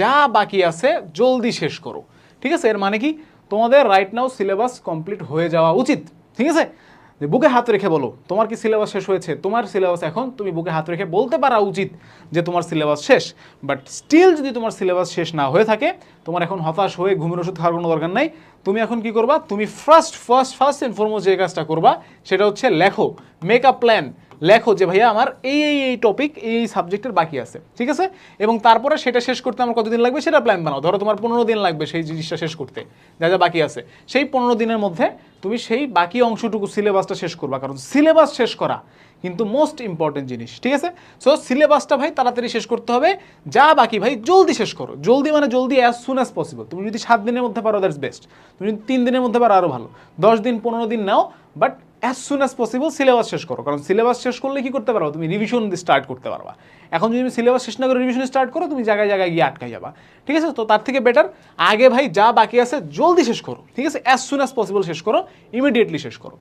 যা বাকি আছে জলদি শেষ করো। ঠিক আছে? এর মানে কি? তোমাদের রাইট নাও সিলেবাস কমপ্লিট হয়ে যাওয়া উচিত। ঠিক আছে? যে বুকে হাত রেখে বলো, তোমার কি সিলেবাস শেষ হয়েছে? তোমার সিলেবাস এখন তুমি বুকে হাত রেখে বলতে পারা উচিত যে তোমার সিলেবাস শেষ। বাট স্টিল যদি তোমার সিলেবাস শেষ না হয়ে থাকে, তোমার এখন হতাশ হয়ে ঘুমের ওষুধ খাওয়ার কোনো দরকার নাই। তুমি এখন কি করবা? তুমি ফার্স্ট ফার্স্ট ফার্স্ট ফরমোস্ট যে কাজটা করবা, সেটা হচ্ছে লেখো মেক আপ প্ল্যান লেখো যে, ভাইয়া, আমার এই এই এই টপিক এই সাবজেক্টের বাকি আছে। ঠিক আছে? এবং তারপরে সেটা শেষ করতে আমার কতদিন লাগবে সেটা প্ল্যান বানাও। ধরো তোমার পনেরো দিন লাগবে সেই জিনিসটা শেষ করতে, যা যা বাকি আছে। সেই পনেরো দিনের মধ্যে তুমি সেই বাকি অংশটুকু সিলেবাসটা শেষ করবা। কারণ সিলেবাস শেষ করা কিন্তু মোস্ট ইম্পর্টেন্ট জিনিস, ঠিক আছে? সো সিলেবাসটা ভাই তাড়াতাড়ি শেষ করতে হবে। যা বাকি ভাই জলদি শেষ করো। জলদি মানে জলদি অ্যাজ সুন অ্যাজ পসিবল তুমি যদি সাত দিনের মধ্যে পারো দ্যাটস বেস্ট তুমি যদি তিন দিনের মধ্যে পারো আরও ভালো। দশ দিন, পনেরো দিন now but as soon as possible syllabus শেষ করো। কারণ সিলেবাস শেষ করলে কি করতে পারো তুমি রিভিশন স্টার্ট করতে পারবা। এখন যদি তুমি সিলেবাস শেষ না করে রিভিশন স্টার্ট করো, তুমি জায়গায় জায়গায় গিয়ে আটকে যাবা। ঠিক আছে? তো তার থেকে বেটার আগে ভাই যা বাকি আছে, জলদি শেষ করো। ঠিক আছে? অ্যাজ সুন অ্যাজ পসিবল শেষ করো ইমিডিয়েটলি শেষ করো।